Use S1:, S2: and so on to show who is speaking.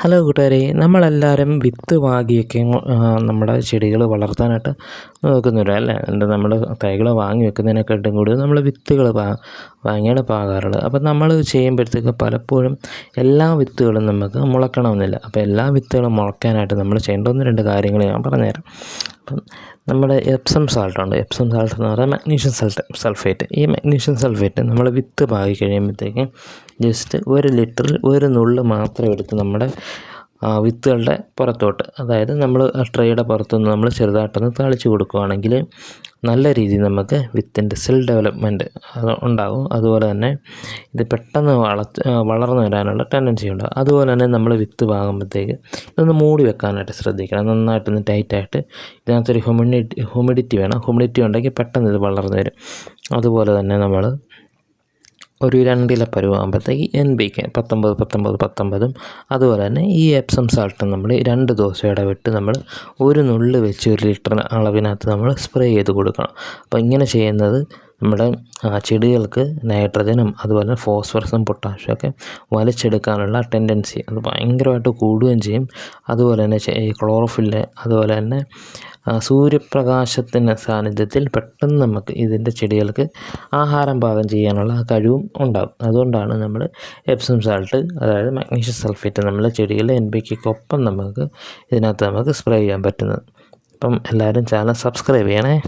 S1: Hello കൂട്ടുകാരെ നമ്മളെല്ലാവരും വിത്ത് വാങ്ങിയൊക്കെ നമ്മുടെ ചെടികൾ വളർത്താനായിട്ട് നോക്കുന്നുണ്ട് അല്ലേ? എന്നിട്ട് നമ്മൾ തൈകൾ വാങ്ങി വെക്കുന്നതിനെക്കാട്ടും കൂടുതൽ നമ്മൾ വിത്തുകൾ വാങ്ങിയാണ് പാകാറുള്ളത്. അപ്പം നമ്മൾ ചെയ്യുമ്പോഴത്തേക്ക് പലപ്പോഴും എല്ലാ വിത്തുകളും നമുക്ക് മുളക്കണമെന്നില്ല അപ്പോൾ എല്ലാ വിത്തുകളും മുളയ്ക്കാനായിട്ട് നമ്മൾ ചെയ്യേണ്ട ഒന്ന് രണ്ട് കാര്യങ്ങൾ ഞാൻ പറഞ്ഞുതരാം. അപ്പം നമ്മുടെ എപ്സം സാൾട്ട് ഉണ്ട്. എപ്സം സാൾട്ട് എന്ന് പറയുന്നത് മഗ്നീഷ്യം സൾട്ട് സൾഫേറ്റ് ഈ മഗ്നീഷ്യം സൾഫേറ്റ് നമ്മൾ വിത്ത് പാകി കഴിയുമ്പോഴത്തേക്കും ജസ്റ്റ് ഒരു ലിറ്ററിൽ ഒരു നുള്ള് മാത്രം എടുത്ത് നമ്മുടെ വിത്തുകളുടെ പുറത്തോട്ട്. അതായത് നമ്മൾ ട്രേയുടെ പുറത്തുനിന്ന് നമ്മൾ ചെറുതായിട്ടൊന്ന് തളിച്ച് കൊടുക്കുകയാണെങ്കിൽ നല്ല രീതിയിൽ നമുക്ക് വിത്തിന്റെ സെൽ ഡെവലപ്മെന്റ് ഉണ്ടാകും അതുപോലെ തന്നെ ഇത് പെട്ടെന്ന് വള വളർന്നു വരാനുള്ള ടെൻഡൻസി ഉണ്ടാകും അതുപോലെ തന്നെ നമ്മൾ വിത്ത് പാകുമ്പോഴത്തേക്ക് ഇതൊന്ന് മൂടി വെക്കാനായിട്ട് ശ്രദ്ധിക്കണം. നന്നായിട്ടൊന്ന് ടൈറ്റായിട്ട് ഇതിനകത്തൊരു ഹ്യൂമിഡിറ്റി ഹ്യൂമിഡിറ്റി വേണം. ഹ്യൂമിഡിറ്റി ഉണ്ടെങ്കിൽ പെട്ടെന്ന് ഇത് വളർന്നു വരും. അതുപോലെ തന്നെ നമ്മൾ ഒരു രണ്ടില പരുവാകുമ്പോഴത്തേക്ക് എൻ ബി കെ പത്തൊമ്പത് പത്തൊമ്പത് പത്തൊമ്പതും അതുപോലെ തന്നെ ഈ എപ്സം സാൾട്ടും നമ്മൾ രണ്ട് ദിവസം ഇടവിട്ട് നമ്മൾ ഒരു നുള്ള് വെച്ച് ഒരു ലിറ്റർ അളവിനകത്ത് നമ്മൾ സ്പ്രേ ചെയ്ത് കൊടുക്കണം. അപ്പോൾ ഇങ്ങനെ ചെയ്യുന്നത് നമ്മുടെ ചെടികൾക്ക് നൈട്രജനും അതുപോലെ ഫോസ്ഫറസും പൊട്ടാഷ്യം ഒക്കെ വലിച്ചെടുക്കാനുള്ള ടെൻഡൻസി അത് ഭയങ്കരമായിട്ട് കൂടുകയും ചെയ്യും. അതുപോലെ തന്നെ ഈ ക്ലോറോഫില്ല് അതുപോലെ തന്നെ സൂര്യപ്രകാശത്തിന്റെ സാന്നിധ്യത്തിൽ പെട്ടെന്ന് നമുക്ക് ഇതിന്റെ ചെടികൾക്ക് ആഹാരം പാകം ചെയ്യാനുള്ള കഴിവും ഉണ്ടാകും. അതുകൊണ്ടാണ് നമ്മൾ എപ്സം സാൾട്ട് അതായത് മഗ്നീഷ്യം സൾഫേറ്റ് നമ്മൾ ചെടികളിലെ എൻ ബി കെക്കൊപ്പം നമുക്ക് ഇതിനകത്ത് നമുക്ക് സ്പ്രേ ചെയ്യാൻ പറ്റുന്നത്. അപ്പം എല്ലാവരും ചാനൽ സബ്സ്ക്രൈബ് ചെയ്യണേ.